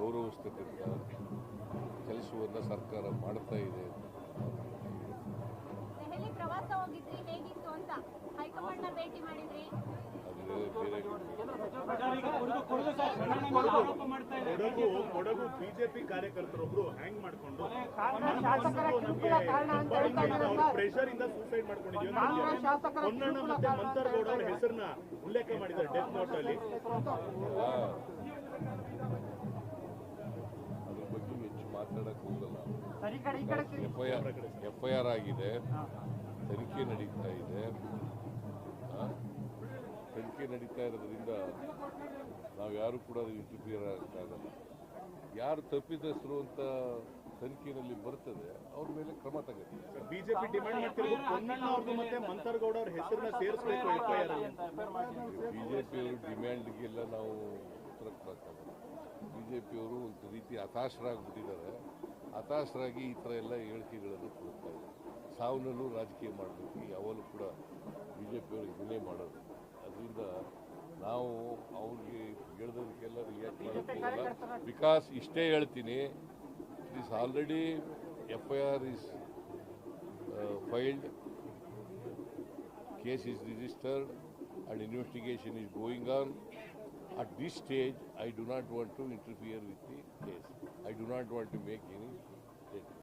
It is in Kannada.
ಗೌರವಿಸ್ತಕ್ಕಂಥ ಕೆಲಸವನ್ನು ಸರ್ಕಾರ ಮಾಡ್ತಾ ಇದೆ. ಕೊಡಗು ಕೊಡಗು ಬಿಜೆಪಿ ಕಾರ್ಯಕರ್ತರೊಬ್ರು ಹ್ಯಾಂಗ್ ಮಾಡ್ಕೊಂಡು ಪ್ರೆಷರ್ ಇಂದ ಸೂಸೈಡ್ ಮಾಡ್ಕೊಂಡಿದ್ದೀವಿ ಹೊನ್ನಣ್ಣ ಮತ್ತೆ ಮಂತರ್ಗೌಡ ಅವ್ರ ಹೆಸರನ್ನ ಉಲ್ಲೇಖ ಮಾಡಿದ್ದಾರೆ ಡೆತ್ ನೋಟ್ ಅಲ್ಲಿ. ಮಾತಾಡಕ್ಕೆ ಹೋಗಲ್ಲ. F I R F I R ಆಗಿದೆ. ತನಿಖೆ ನಡೀತಾ ಇದೆ? ತನಿಖೆ ನಡೀತಾ ಇರೋದ್ರಿಂದ ನಾವು ಯಾರು ಕೂಡ ಇಂಟರ್ಫಿಯರ್ ಆಗಲ್ಲ. ಯಾರು ತಪ್ಪಿತಸ್ಥರು ಅಂತ ತನಿಖೆಯಲ್ಲಿ ಬರ್ತದೆ ಅವ್ರ ಮೇಲೆ ಕ್ರಮ ತಗೋತೀವಿ ಬಿಜೆಪಿ ಡಿಮ್ಯಾಂಡ್ ಮಾಡ್ತಿರೋದು ಹೊನ್ನಣ್ಣ ಅವ್ರದ್ದು ಮತ್ತೆ ಮಂತರ್ಗೌಡ ಅವ್ರ ಹೆಸರನ್ನ ಸೇರಿಸಬೇಕು ಬಿಜೆಪಿ ಡಿಮ್ಯಾಂಡ್ಗೆಲ್ಲ ನಾವು ಉತ್ತರ ಬಿಜೆಪಿಯವರು ಒಂದು ರೀತಿ ಹತಾಶರಾಗ್ಬಿಟ್ಟಿದ್ದಾರೆ. ಹತಾಶರಾಗಿ ಈ ಥರ ಎಲ್ಲ ಹೇಳಿಕೆಗಳನ್ನು ಕೊಡ್ತಾ ಇದ್ದಾರೆ. ಸಾವನ್ನಲ್ಲೂ ರಾಜಕೀಯ ಮಾಡಬೇಕು ಯಾವಾಗಲೂ ಕೂಡ ಬಿಜೆಪಿಯವರು ಇದನ್ನೇ ಮಾಡೋದು. ಅದರಿಂದ ನಾವು ಅವ್ರಿಗೆ ಹೇಳ್ದದಕ್ಕೆಲ್ಲ ರಿಯಾಕ್ಟ್ ಮಾಡೋಕ್ಕಿಲ್ಲ ಬಿಕಾಸ್ ಇಷ್ಟೇ ಹೇಳ್ತೀನಿ it is already F I R is filed case is registered and investigation is going on. At this stage, I do not want to interfere with the case. I do not want to make any statement.